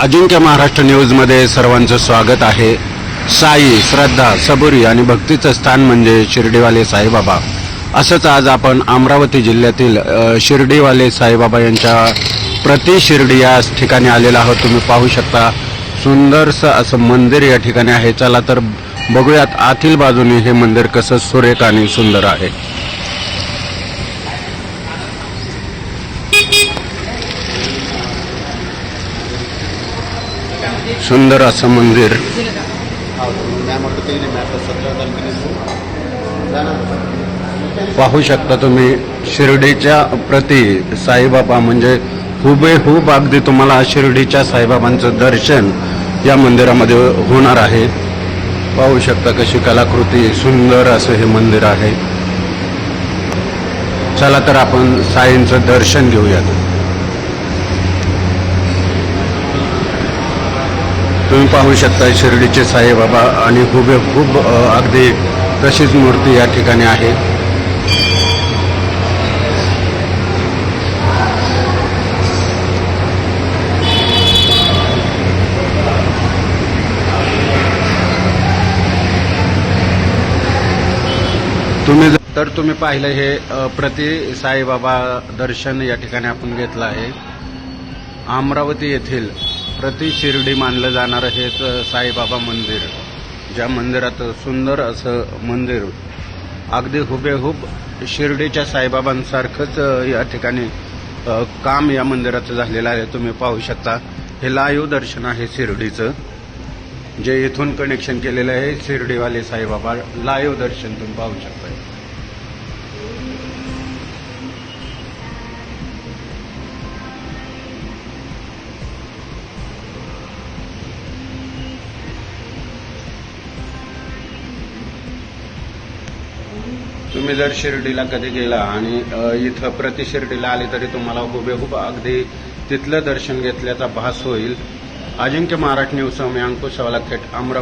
अजिंक्य महाराष्ट्र न्यूजमध्ये सर्वांचं स्वागत आहे. साई श्रद्धा सबुरी आणि भक्तीचं स्थान म्हणजे शिर्डीवाले साईबाबा. असंच आज आपण अमरावती जिल्ह्यातील शिर्डीवाले साईबाबा यांच्या प्रति शिर्डी या ठिकाणी आलेलो आहोत. तुम्ही पाहू शकता सुंदरसं असं मंदिर या ठिकाणी आहे. चला तर बघूयात आतील बाजूने हे मंदिर कसं सुरेख आणि सुंदर आहे. सुंदर असं मंदिर. पाहू शकता तुम्ही शिर्डीच्या प्रती साईबाबा म्हणजे हुबेहूब अगदी तुम्हाला शिर्डीच्या साईबाबांचं दर्शन या मंदिरामध्ये होणार आहे. पाहू शकता कशी कलाकृती सुंदर असं हे मंदिर आहे. चला तर आपण साईंचं दर्शन घेऊयात. तुम्ही पाहू शकता शिर्डीचे साईबाबा आणि हुबेहूब अगदी तशीच मूर्ती या ठिकाणी आहे. तुम्ही जर- तर तुम्ही पाहिलं हे प्रति साईबाबा दर्शन या ठिकाणी आपण घेतलं आहे. अमरावती येथील प्रति शिर्डी मानलं जाणारं हेच साईबाबा मंदिर. ज्या मंदिरात सुंदर असं मंदिर अगदी हुबेहूब शिर्डीच्या साईबाबांसारखंच या ठिकाणी काम या मंदिराचं झालेलं आहे. तुम्ही पाहू शकता. हे लाईव्ह दर्शन आहे शिर्डीचं. जे इथून कनेक्शन केलेलं आहे शिर्डीवाले साईबाबा लाईव्ह दर्शन तुम्ही पाहू शकता. तुम्ही जर शिर्डीला कधी गेला आणि इथं प्रति शिर्डीला आले तरी तुम्हाला हुबेहूब अगदी तिथलं दर्शन घेतल्याचा भास होईल. अजिंक्य महाराष्ट्र न्यूज मी अंकुश थेट अमरावती.